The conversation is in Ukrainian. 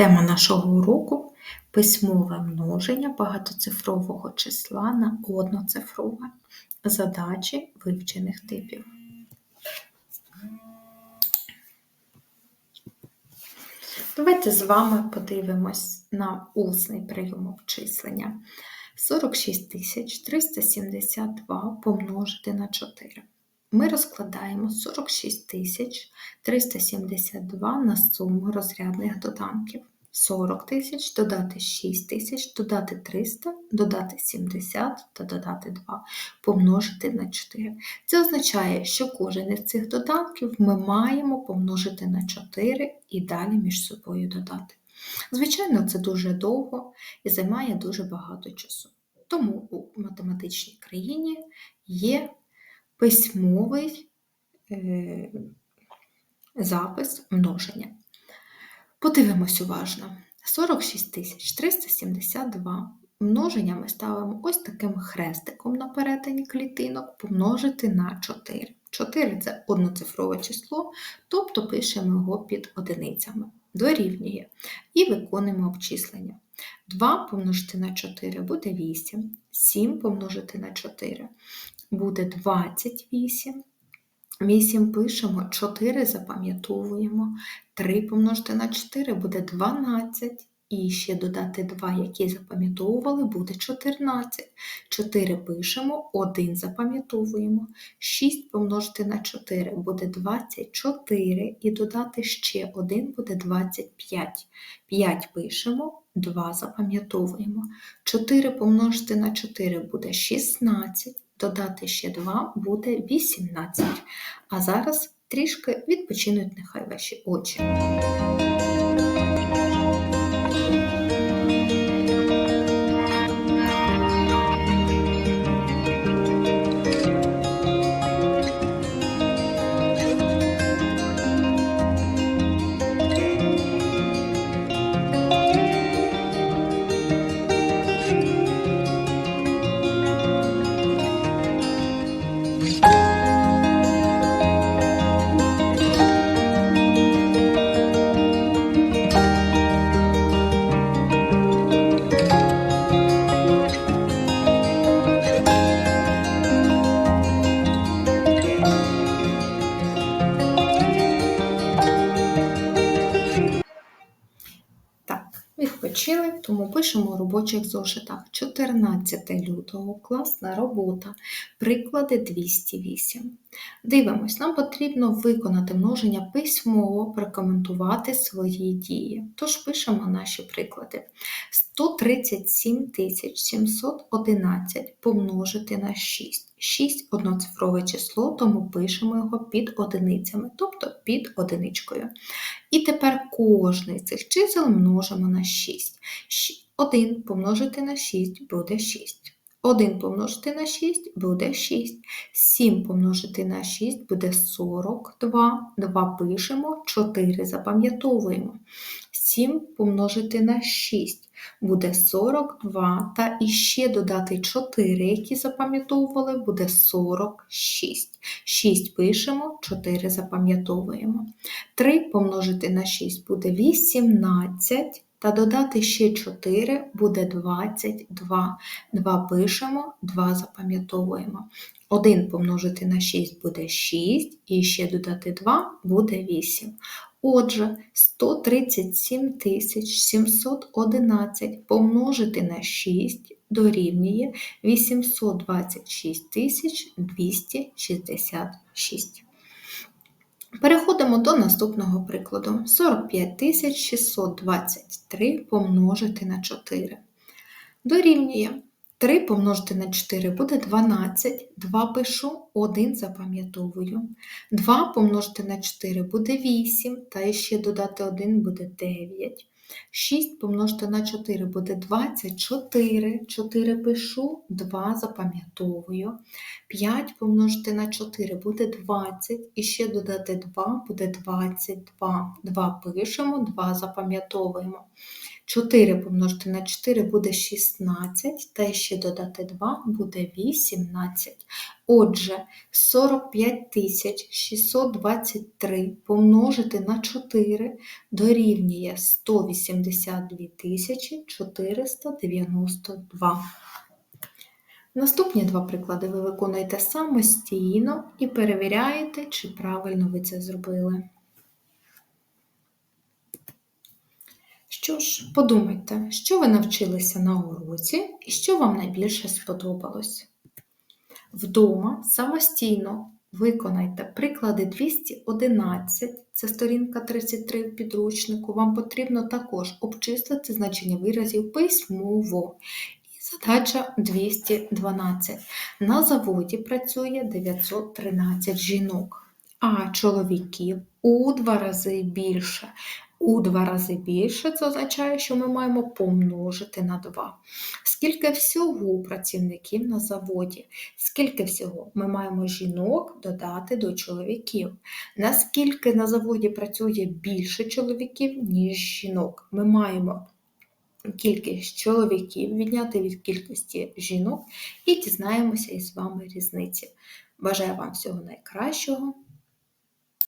Тема нашого уроку письмове множення багатоцифрового числа на одноцифрове. Задачі вивчених типів. Давайте з вами подивимось на усний прийом обчислення. 46 372 помножити на 4. Ми розкладаємо 46 372 на суму розрядних доданків. 40 тисяч, додати 6 тисяч, додати 300, додати 70 та додати 2, помножити на 4. Це означає, що кожен із цих доданків ми маємо помножити на 4 і далі між собою додати. Звичайно, це дуже довго і займає дуже багато часу. Тому у математичній країні є письмовий е, запис множення. Подивимось уважно. 46 372 множення ми ставимо ось таким хрестиком на перетині клітинок помножити на 4. 4 це одноцифрове число, тобто пишемо його під одиницями. Дорівнює. І виконуємо обчислення. 2 помножити на 4 буде 8, 7 помножити на 4 буде 28. 8 пишемо, 4 запам'ятовуємо. 3 помножити на 4 буде 12. І ще додати 2, які запам'ятовували, буде 14. 4 пишемо, 1 запам'ятовуємо. 6 помножити на 4 буде 24. І додати ще 1 буде 25. 5 пишемо, 2 запам'ятовуємо. 4 помножити на 4 буде 16 додати ще 2 буде 18. А зараз трішки відпочинуть нехай ваші очі. Відпочили, тому пишемо у робочих зошитах 14 лютого класна робота, приклади 208. Дивимось, нам потрібно виконати множення письмово, прокоментувати свої дії. Тож пишемо наші приклади. 137 711 помножити на 6. 6 одноцифрове число, тому пишемо його під одиницями, тобто під одиничкою. І тепер кожне з цих чисел множимо на 6. 1 помножити на 6 буде 6. 1 помножити на 6 буде 6. 7 помножити на 6 буде 42. 2 пишемо, 4 запам'ятовуємо. 7 помножити на 6 буде 42, та іще додати 4, які запам'ятовували, буде 46. 6 пишемо, 4 запам'ятовуємо. 3 помножити на 6 буде 18, та додати ще 4 буде 22. 2 пишемо, 2 запам'ятовуємо. 1 помножити на 6 буде 6, і ще додати 2 буде 8. Отже, 137 711 помножити на 6 дорівнює 826 266. Переходимо до наступного прикладу. 45 623 помножити на 4. Дорівнює 3 помножити на 4 буде 12, 2 пишу, 1 запам'ятовую. 2 помножити на 4 буде 8, та ще додати 1 буде 9. 6 помножити на 4 буде 24, 4 пишу, 2 запам'ятовую. 5 помножити на 4 буде 20, і ще додати 2 буде 22. 2 пишемо, 2 запам'ятовуємо. 4 помножити на 4 буде 16, та ще додати 2 буде 18. Отже, 45 623 помножити на 4 дорівнює 182 492. Наступні два приклади ви виконуєте самостійно і перевіряєте, чи правильно ви це зробили. Що ж, подумайте, що ви навчилися на уроці і що вам найбільше сподобалось. Вдома самостійно виконайте приклади 211, це сторінка 33 в підручнику. Вам потрібно також обчислити значення виразів письмово. Задача 212. На заводі працює 913 жінок, а чоловіків у два рази більше. У два рази більше це означає, що ми маємо помножити на 2. Скільки всього працівників на заводі? Скільки всього ми маємо жінок додати до чоловіків? Наскільки на заводі працює більше чоловіків, ніж жінок? Ми маємо кількість чоловіків відняти від кількості жінок і дізнаємося із вами різниці. Бажаю вам всього найкращого.